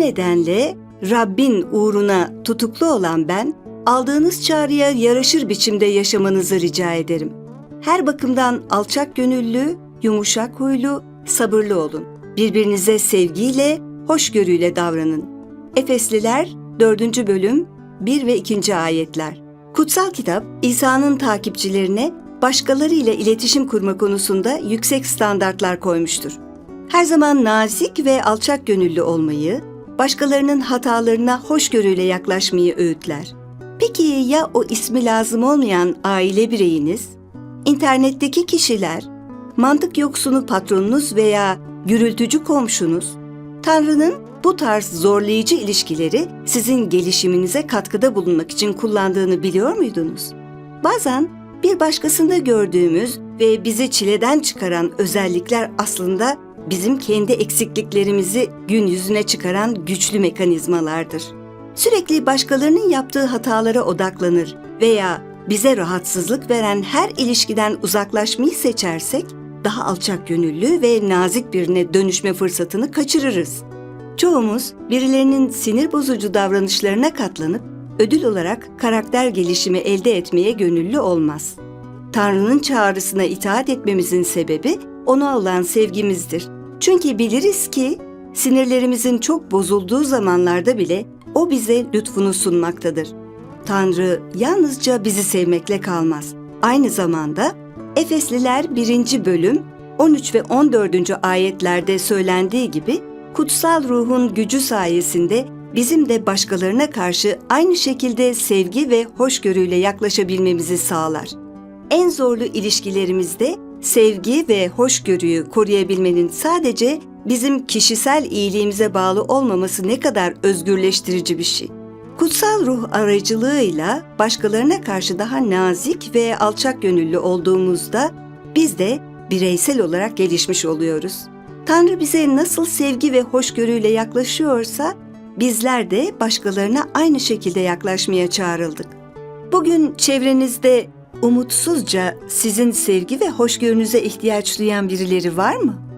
Nedenle Rabbin uğruna tutuklu olan ben, aldığınız çağrıya yaraşır biçimde yaşamanızı rica ederim. Her bakımdan alçak gönüllü, yumuşak huylu, sabırlı olun. Birbirinize sevgiyle, hoşgörüyle davranın. Efesliler 4. bölüm 1 ve 2. ayetler. Kutsal kitap İsa'nın takipçilerine başkalarıyla iletişim kurma konusunda yüksek standartlar koymuştur. Her zaman nazik ve alçak gönüllü olmayı, başkalarının hatalarına hoşgörüyle yaklaşmayı öğütler. Peki ya o ismi lazım olmayan aile bireyiniz? İnternetteki kişiler, mantık yoksunu patronunuz veya gürültücü komşunuz, Tanrı'nın bu tarz zorlayıcı ilişkileri sizin gelişiminize katkıda bulunmak için kullandığını biliyor muydunuz? Bazen bir başkasında gördüğümüz ve bizi çileden çıkaran özellikler aslında bizim kendi eksikliklerimizi gün yüzüne çıkaran güçlü mekanizmalardır. Sürekli başkalarının yaptığı hatalara odaklanır veya bize rahatsızlık veren her ilişkiden uzaklaşmayı seçersek daha alçak gönüllü ve nazik birine dönüşme fırsatını kaçırırız. Çoğumuz birilerinin sinir bozucu davranışlarına katlanıp ödül olarak karakter gelişimi elde etmeye gönüllü olmaz. Tanrı'nın çağrısına itaat etmemizin sebebi ona olan sevgimizdir. Çünkü biliriz ki sinirlerimizin çok bozulduğu zamanlarda bile o bize lütfunu sunmaktadır. Tanrı yalnızca bizi sevmekle kalmaz. Aynı zamanda Efesliler 1. bölüm 13 ve 14. ayetlerde söylendiği gibi kutsal ruhun gücü sayesinde bizim de başkalarına karşı aynı şekilde sevgi ve hoşgörüyle yaklaşabilmemizi sağlar. En zorlu ilişkilerimizde sevgi ve hoşgörüyü koruyabilmenin sadece bizim kişisel iyiliğimize bağlı olmaması ne kadar özgürleştirici bir şey. Kutsal ruh aracılığıyla başkalarına karşı daha nazik ve alçak gönüllü olduğumuzda biz de bireysel olarak gelişmiş oluyoruz. Tanrı bize nasıl sevgi ve hoşgörüyle yaklaşıyorsa bizler de başkalarına aynı şekilde yaklaşmaya çağrıldık. Bugün çevrenizde umutsuzca sizin sevgi ve hoşgörünüze ihtiyaç duyan birileri var mı?